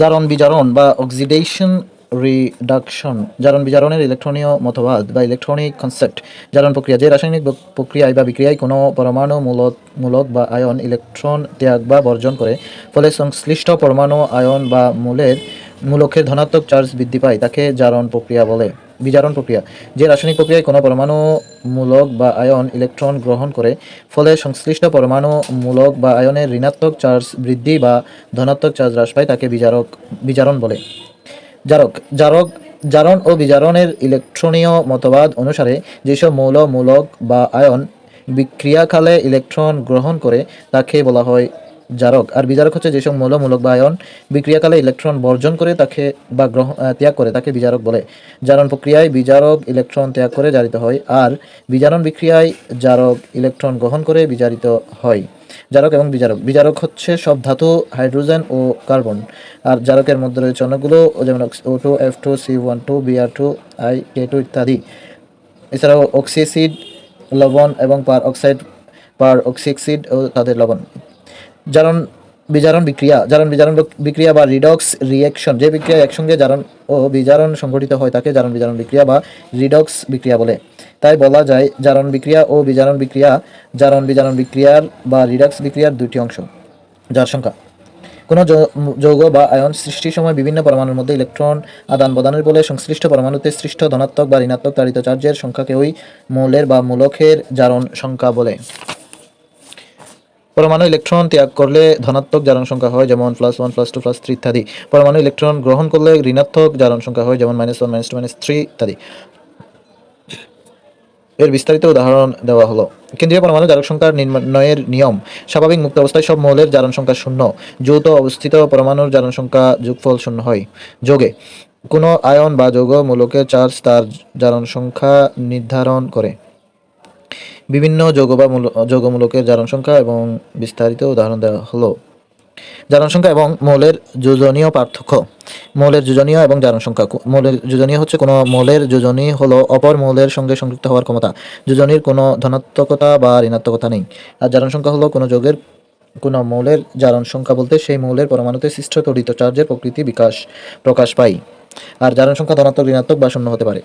জারণ বিজারণ বা অক্সিডেশন রিডাকশন জারণ বিজারণের ইলেকট্রনীয় মতবাদ বা ইলেকট্রনিক কনসেপ্ট জারণ প্রক্রিয়া, যে রাসায়নিক প্রক্রিয়ায় বা বিক্রিয়ায় কোনো পরমাণু মূলক বা আয়ন ইলেকট্রন ত্যাগ বা বর্জন করে, ফলে সংশ্লিষ্ট পরমাণু, আয়ন বা মূলের, মূলকের ধনাত্মক চার্জ বৃদ্ধি পায়, তাকে জারণ প্রক্রিয়া বলে। বিজারণ প্রক্রিয়া, যে রাসায়নিক প্রক্রিয়ায় কোনো পরমাণুমূলক বা আয়ন ইলেকট্রন গ্রহণ করে, ফলে সংশ্লিষ্ট পরমাণুমূলক বা আয়নের ঋণাত্মক চার্জ বৃদ্ধি বা ধনাত্মক চার্জ হ্রাস পায় তাকে বিজারক, বিজারণ বলে। জারক জারক, জারণ ও বিজারণের ইলেকট্রনীয় মতবাদ অনুসারে যেসব মৌল, মূলক বা আয়ন বিক্রিয়াকালে ইলেকট্রন গ্রহণ করে, তাকে বলা হয় জারক। আর বিজারক হচ্ছে যেসব মৌল মূলক বা আয়ন বিক্রিয়াকালে ইলেকট্রন বর্জন করে তাকে বা গ্রহণ ত্যাগ করে, তাকে বিজারক বলে। জারণ প্রক্রিয়ায় বিজারক ইলেকট্রন ত্যাগ করে জারিত হয় আর বিজারণ বিক্রিয়ায় জারক ইলেকট্রন গ্রহণ করে বিজারিত হয়। জারক এবং বিজারক। বিজারক হচ্ছে সব ধাতু, হাইড্রোজেন ও কার্বন। আর জারকের মধ্যে রয়েছে অনেকগুলো যেমন O two F two C one two BR two I K two ইত্যাদি। এছাড়াও অক্সিসিড, লবণ এবং পার অক্সাইড, পার অক্সিক্সিড ও তাদের লবণ। জারণ বিজারণ বিক্রিয়া, জারণ বিজারণ বিক্রিয়া বা রিডক্স রিঅ্যাকশন, যে বিক্রিয়া একসঙ্গে জারণ ও বিজারণ সংঘটিত হয় তাকে জারণ বিজারণ বিক্রিয়া বা রিডক্স বিক্রিয়া বলে। তাই বলা যায় জারণ বিক্রিয়া ও বিজারণ বিক্রিয়া, জারণ বিজারণ বিক্রিয়ার বা রিডক্স বিক্রিয়ার দুইটি অংশ। যার সংখ্যা। কোনো যৌগ বা আয়ন সৃষ্টির সময় বিভিন্ন পরমাণুর মধ্যে ইলেকট্রন আদান প্রদানের ফলে সংশ্লিষ্ট পরমাণুতে সৃষ্ট ধনাত্মক বা ঋণাত্মক তাড়িত চার্জের সংখ্যাকে ওই মৌলের বা মূলকের জারণ সংখ্যা বলে। পরমাণু ইলেকট্রন ত্যাগ করলে ধনাত্মক জারণ সংখ্যা হয় যেমন plus one plus two plus three ইত্যাদি। পরমাণু ইলেকট্রন গ্রহণ করলে ঋণাত্মক জারণ সংখ্যা হয় যেমন minus one minus two minus three ইত্যাদি। এর বিস্তারিত উদাহরণ দেওয়া হলো। কেন্দ্রীয় পরমাণু জারক সংখ্যার নির্ণয়ের নিয়ম। স্বাভাবিক মুক্ত অবস্থায় সব মৌলের জারণ সংখ্যা শূন্য। যৌথ অবস্থিত পরমাণুর জারণ সংখ্যা যোগফল শূন্য হয়। যোগে কোনো আয়ন বা যৌগ মূলকের চার্জ তার জারণ সংখ্যা নির্ধারণ করে। বিভিন্ন যৌগ বা মূল- যৌগমূলকের জারণ সংখ্যা এবং বিস্তারিত উদাহরণ দেওয়া হলো। জারণ সংখ্যা এবং মৌলের যোজনীয় পার্থক্য। মৌলের যোজনীয় এবং জারণ সংখ্যা। মৌলের যোজনীয় হচ্ছে কোনো মৌলের যোজনী হলো অপর মৌলের সঙ্গে সংযুক্ত হওয়ার ক্ষমতা। যোজনীর কোনো ধনাত্মকতা বা ঋণাত্মকতা নেই। আর জারণ সংখ্যা হলো কোনো যোগের কোনো মৌলের জারণ সংখ্যা বলতে সেই মৌলের পরমাণুতে সৃষ্ট তড়িৎ চার্জের প্রকৃতি বিকাশ প্রকাশ পায়। আর জারণ সংখ্যা ধনাত্মক, ঋণাত্মক বা শূন্য হতে পারে।